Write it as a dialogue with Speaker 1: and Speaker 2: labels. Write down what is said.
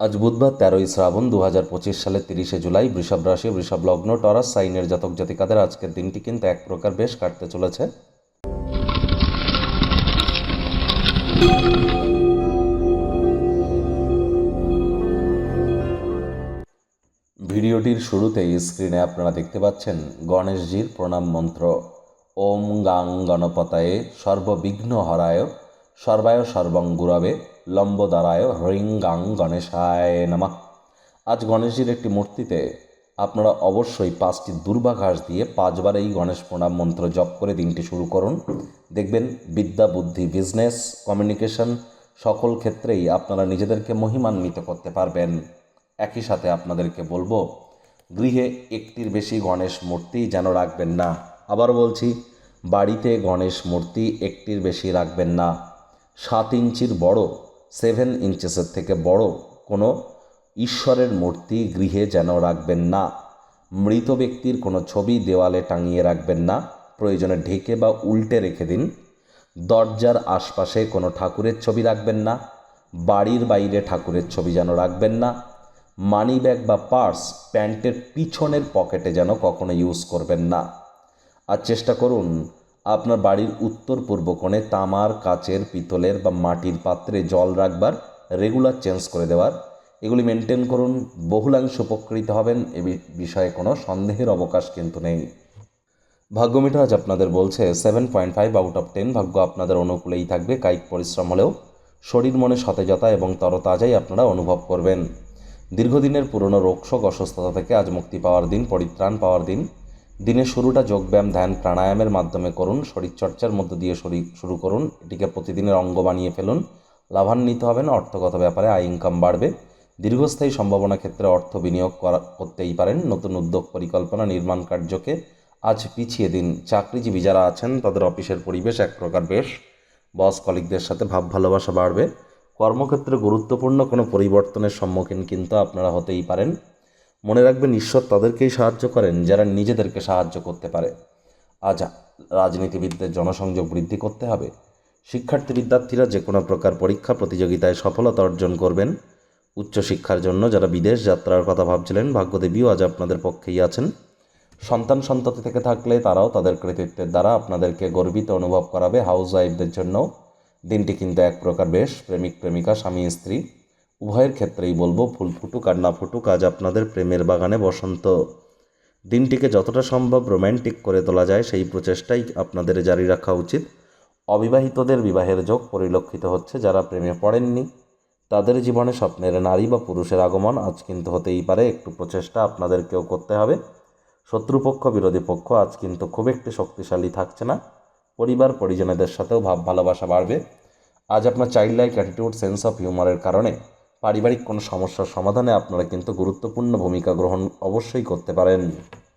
Speaker 1: আজ বুধবার তেরোই শ্রাবণ দু হাজার পঁচিশ সালের তিরিশে জুলাই, বৃষভ রাশি, বৃষভ লগ্ন, টরাস, সাইনের জাতক জাতিকাদের আজকের দিনটি কিন্তু এক প্রকার বেশ কাটতে চলেছে। ভিডিওটির শুরুতেই স্ক্রিনে আপনারা দেখতে পাচ্ছেন গণেশজির প্রণাম মন্ত্র। ওম গাং গণপতায়ে সর্ববিঘ্ন হরায় সর্বায় সর্বং গুরবে লম্বদারায় হ্রিং গাং গণেশায় নামা। আজ গণেশজির একটি মূর্তিতে আপনারা অবশ্যই পাঁচটি দুর্বাঘাস দিয়ে পাঁচবার এই গণেশ প্রণাম মন্ত্র জপ করে দিনটি শুরু করুন। দেখবেন বিদ্যা, বুদ্ধি বিজনেস কমিউনিকেশন সকল ক্ষেত্রেই আপনারা নিজেদেরকে মহিমান্বিত করতে পারবেন। একই সাথে আপনাদেরকে বলব, গৃহে একটির বেশি গণেশ মূর্তি যেন রাখবেন না। আবার বলছি, বাড়িতে গণেশ মূর্তি একটির বেশি রাখবেন না। সাত ইঞ্চির বড় সেভেন ইঞ্চেসের থেকে বড় কোনো ঈশ্বরের মূর্তি গৃহে যেন রাখবেন না। মৃত ব্যক্তির কোনো ছবি দেওয়ালে টাঙিয়ে রাখবেন না। প্রয়োজনে ঢেকে বা উল্টে রেখে দিন। দরজার আশপাশে কোনো ঠাকুরের ছবি রাখবেন না। বাড়ির বাইরে ঠাকুরের ছবি যেন রাখবেন না। মানি ব্যাগ বা পার্স প্যান্টের পিছনের পকেটে যেন কখনো ইউজ করবেন না। আর চেষ্টা করুন আপনার বাড়ির উত্তর পূর্ব কোণে তামার, কাচের, পিতলের বা মাটির পাত্রে জল রাখবার রেগুলার চেঞ্জ করে দেওয়ার। এগুলি মেনটেন করুন, বহুলাংশ উপকৃত হবেন, এ বিষয়ে কোনো সন্দেহের অবকাশ কিন্তু নেই। ভাগ্যমিটার আজ আপনাদের বলছে seven point five out of ten ভাগ্য আপনাদের অনুকূলেই থাকবে, কায়িক পরিশ্রম হলেও শরীর মনে সতেজতা এবং তরতাজাই আপনারা অনুভব করবেন। দীর্ঘদিনের পুরনো রোগশোক অসুস্থতা থেকে আজ মুক্তি পাওয়ার দিন, পরিত্রাণ পাওয়ার দিন দিনের শুরুটা যোগব্যায়াম, ধ্যান, প্রাণায়ামের মাধ্যমে করুন, শরীরচর্চার মধ্য দিয়ে শরীর শুরু করুন, এটিকে প্রতিদিনের অঙ্গ বানিয়ে ফেলুন, লাভান্বিত হবেন অর্থগত ব্যাপারে, আয় ইনকাম বাড়বে, দীর্ঘস্থায়ী সম্ভাবনা ক্ষেত্রে অর্থ বিনিয়োগ করা, করতেই পারেন, নতুন উদ্যোগ পরিকল্পনা, নির্মাণ কার্যকে আজ পিছিয়ে দিন, চাকরিজীবী যারা আছেন, তাদের অফিসের পরিবেশ এক প্রকার বেশ, বস কলিকদের সাথে ভাব ভালোবাসা বাড়বে, কর্মক্ষেত্রে গুরুত্বপূর্ণ কোনো পরিবর্তনের সম্মুখীন কিন্তু আপনারা হতেই পারেন মনে রাখবেন ঈশ্বর তাদেরকেই সাহায্য করেন যারা নিজেদেরকে সাহায্য করতে পারে। আজ রাজনীতিবিদদের জনসংযোগ বৃদ্ধি করতে হবে। শিক্ষার্থী বিদ্যার্থীরা যে কোনো প্রকার পরীক্ষা প্রতিযোগিতায় সফলতা অর্জন করবেন। উচ্চশিক্ষার জন্য যারা বিদেশ যাত্রার কথা ভাবছিলেন, ভাগ্যদেবীও আজ আপনাদের পক্ষেই আছেন। সন্তান সন্ততি থেকে থাকলে তারাও তাদের কৃতিত্বের দ্বারা আপনাদেরকে গর্বিত অনুভব করাবে। হাউস ওয়াইফদের জন্য দিনটি কিন্তু এক প্রকার বেশ প্রেমিক প্রেমিকা, স্বামী, স্ত্রী। উভয়ের ক্ষেত্রেই বলব, ফুল ফুটুক আর না ফুটুক, আজ আপনাদের প্রেমের বাগানে বসন্ত। দিনটিকে যতটা সম্ভব রোম্যান্টিক করে তোলা যায়, সেই প্রচেষ্টাই আপনাদের জারি রাখা উচিত। অবিবাহিতদের বিবাহের যোগ পরিলক্ষিত হচ্ছে, যারা প্রেমে পড়েননি, তাদের জীবনে স্বপ্নের নারী বা পুরুষের আগমন আজ কিন্তু হতেই পারে, একটু প্রচেষ্টা আপনাদেরকেও করতে হবে। শত্রুপক্ষ, বিরোধী পক্ষ, আজ কিন্তু খুব একটি শক্তিশালী থাকছে না, পরিবার, পরিজনেদের সাথেও ভাব ভালোবাসা বাড়বে। আজ আপনার child like attitude sense of হিউমারের কারণে পারিবারিক কোনো সমস্যার সমাধানে আপনারা কিন্তু গুরুত্বপূর্ণ ভূমিকা গ্রহণ অবশ্যই করতে পারেন।